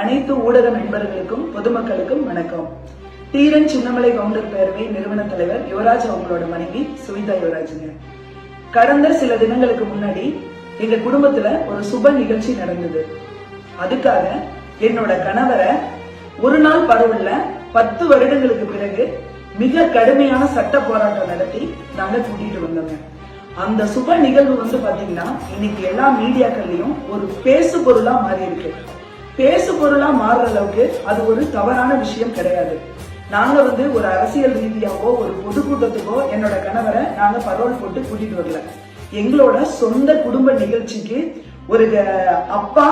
அனைத்து ஊடக நண்பர்களுக்கும் பொதுமக்களுக்கும் வணக்கம். தீரன் சின்னமலை கவுண்டர் பேரவை நிறுவன தலைவர் யுவராஜ் அவங்களோட மனைவி சுவிதா யுவராஜுங்க. கடந்த சில தினங்களுக்கு முன்னாடி எங்க குடும்பத்துல ஒரு சுப நிகழ்ச்சி நடந்தது. அதுக்காக என்னோட கணவரை ஒரு நாள் பரவல்ல பத்து வருடங்களுக்கு பிறகு மிக கடுமையான சட்ட போராட்டம் நடத்தி நாங்க கூட்டிட்டு வந்தோங்க. அந்த சுப நிகழ்வு வந்து பாத்தீங்கன்னா இன்னைக்கு எல்லா மீடியாக்கள்லயும் ஒரு பேசு பொருளா மாறி இருக்கு பேசு பொருளா மாறுற அளவுக்கு அது ஒரு தவறான விஷயம் கிடையாது. நாங்க வந்து ஒரு அரசியல் ரீதியாவோ ஒரு பொதுக்கூட்டத்துக்கோ என்னோட கணவரை நாங்க பரோல் போட்டு கூட்டிட்டு வரல. எங்களோட சொந்த குடும்ப நிகழ்ச்சிக்கு ஒரு அப்பா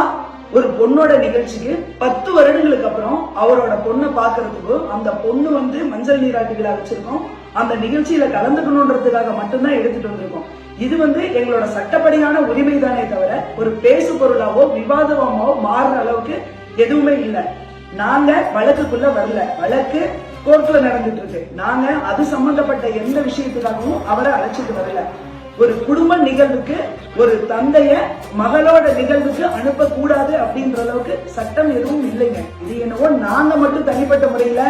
ஒரு பொண்ணோட நிகழ்ச்சிக்கு பத்து வருடங்களுக்கு அப்புறம் அவரோட பொண்ணை பாக்குறதுக்கு அந்த பொண்ணு வந்து மஞ்சள் நீராட்டிகளா வச்சிருக்கோம். அந்த நிகழ்ச்சியில கலந்துக்கணுன்றதுக்காக மட்டும்தான் எடுத்துட்டு வந்திருக்கோம். இது வந்து எங்களோட சட்டப்படியான உரிமை தானே தவிர ஒரு பேசு பொருளாவோ விவாதமாவோ மாறுற அளவுக்கு எதுவுமே இல்லை. நாங்க வழக்குக்குள்ள வரல. வழக்கு கோர்ட்ல நடந்துட்டு இருக்கு. நாங்க அது சம்பந்தப்பட்ட எந்த விஷயத்துக்காகவும் அவரை அழைச்சிட்டு வரல. ஒரு குடும்ப நிகழ்வுக்கு ஒரு தந்தைய மகளோட நிகழ்வுக்கு அனுப்ப கூடாது அப்படின்ற அளவுக்கு சட்டம் எதுவும் இல்லைங்க. இது என்னவோ நாங்க மட்டும் தனிப்பட்ட முறையில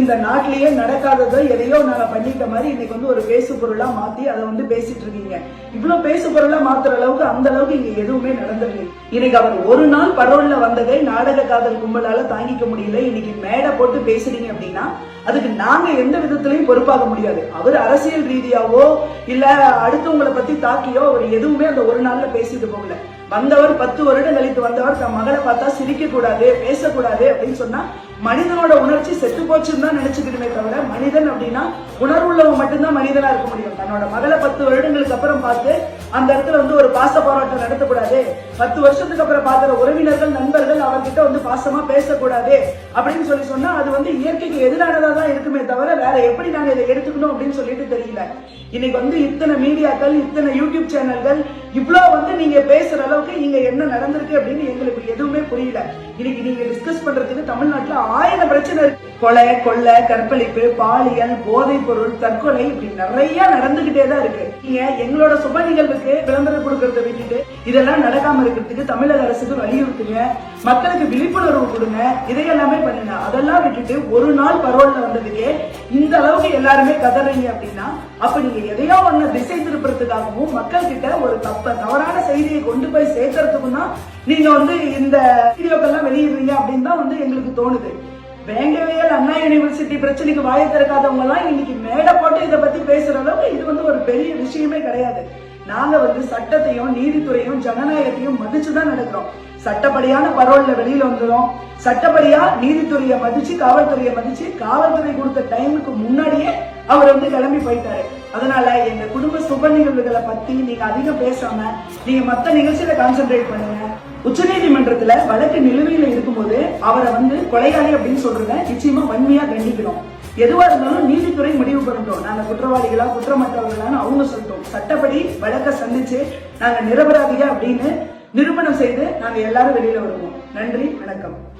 இந்த நாட்டிலேயே நடக்காததோ எதையோ நாங்க பண்ணிட்ட மாதிரி இன்னைக்கு வந்து ஒரு பேசு பொருளா மாத்தி அதை வந்து பேசிட்டு இருக்கீங்க. இவ்வளவு பேசு பொருளா மாத்துற அளவுக்கு அந்த அளவுக்கு இங்க எதுவுமே நடந்ததில்லை. இன்னைக்கு அவர் ஒரு நாள் பரோல்ல வந்ததை நாடக காதல் கும்பலால தாங்கிக்க முடியல. இன்னைக்கு மேடை போட்டு பேசுறீங்க அப்படின்னா அதுக்கு நாங்க எந்த விதத்திலையும் பொறுப்பாக முடியாது. அவர் அரசியல் ரீதியாவோ இல்ல அடுத்தவங்களை பத்தி தாக்கியோ அவர் எதுவுமே அந்த ஒரு நாள்ல பேசிட்டு போகல. வந்தவர் பத்து வருடம் கழித்து வந்தவர் தன் மகளை பார்த்தா சிரிக்க கூடாது பேசக்கூடாது அப்படின்னு சொன்னா மனிதனோட உணர்ச்சி செத்து போச்சுன்னு தான் நினைச்சுக்கிட்டுமே தவிர மனிதன் அப்படின்னா உணர்வுள்ளவன் மட்டும்தான் மனிதனா இருக்க முடியும். தன்னோட மகளை பத்து வருடங்களுக்கு அப்புறம் பார்த்து அந்த இடத்துல வந்து ஒரு பாச போராட்டம் நடத்தக்கூடாது. பத்து வருஷத்துக்கு அப்புறம் பார்க்கிற உறவினர்கள் நண்பர்கள் அவர்கிட்ட வந்து பாசமா பேசக்கூடாது அப்படின்னு சொல்லி சொன்னா அது வந்து இயற்கைக்கு எதிரானதா தான் இருக்குமே தவிர வேற எப்படி நாங்க இதை எடுத்துக்கணும் அப்படின்னு சொல்லிட்டு தெரியல. இன்னைக்கு வந்து இத்தனை மீடியாக்கள் இத்தனை யூடியூப் சேனல்கள் இவ்ளோ வந்து நீங்க பேசுற அளவுக்கு இங்க என்ன நடந்திருக்கு அப்படின்னு எங்களுக்கு எதுவுமே புரியல. இன்னைக்கு நீங்க டிஸ்கஸ் பண்றதுக்கு தமிழ்நாட்டுல ஆயிரம் பிரச்சனை இருக்கு. கொலை கொள்ளை கற்பழிப்பு பாலியல் போதைப் பொருள் தற்கொலை இப்படி நிறைய நடந்துகிட்டே தான் இருக்கு. நீங்க எங்களோட சுப நிகழ்வுக்கு விளம்பரம் கொடுக்கறத விட்டுட்டு இதெல்லாம் நடக்காம இருக்கிறதுக்கு தமிழக அரசுக்கு வலியுறுத்துங்க. மக்களுக்கு விழிப்புணர்வு கொடுங்க. இதையெல்லாமே பண்ணுங்க. அதெல்லாம் விட்டுட்டு ஒரு நாள் பரோல்ல வந்ததுக்கே இந்த அளவுக்கு எல்லாருமே கதறீங்க அப்படின்னா அப்ப நீங்க எதையோ ஒண்ணு திசை திருப்புறதுக்காகவும் மக்கள் கிட்ட ஒரு தப்ப தவறான செய்தியை கொண்டு போய் சேர்க்கறதுக்கும் தான் நீங்க வந்து இந்த வீடியோக்கெல்லாம் வெளியிடுறீங்க அப்படின்னு தான் வந்து எங்களுக்கு தோணுது. வேங்கவேல் அண்ணா யூனிவர்சிட்டி பிரச்சனைக்கு வாய திறக்காதவங்க எல்லாம் இன்னைக்கு மேடை போட்டு இதை பத்தி பேசுற அளவுக்கு இது வந்து ஒரு பெரிய விஷயமே கிடையாது. நாங்க வந்து சட்டத்தையும் நீதித்துறையும் ஜனநாயகத்தையும் மதிச்சுதான் நடக்கிறோம். சட்டப்படியான பரோல்ல வெளியில வந்துடும் சட்டப்படியா நீதித்துறையை மதிச்சு காவல்துறையை மதிச்சு காவல்துறை கொடுத்த டைமுக்கு முன்னாடியே அவர் வந்து கிளம்பி போயிட்டாரு. அதனால எங்க குடும்ப சுப நிகழ்வுகளை பத்தி நீங்க அதிகம் பேசாம நீங்க மத்த நிகழ்ச்சியில கான்சென்ட்ரேட் பண்ணுங்க. உச்சநீதிமன்றத்துல வழக்கு நிலுவையில இருக்கும்போது அவரை வந்து கொலையாளி அப்படின்னு சொல்றத நிச்சயமா வன்மையா கண்டிக்கிறோம் எதுவா இருந்தாலும் நீதித்துறை முடிவு பண்ணட்டும். நாங்க குற்றவாளிகளா குற்றமற்றவர்களான்னு அவங்க சொல்லட்டும். சட்டப்படி வழக்க சந்திச்சு நாங்க நிரபராதியா அப்படின்னு நிரூபணம் செய்து நாங்க எல்லாரும் வெளியில வருவோம். நன்றி வணக்கம்.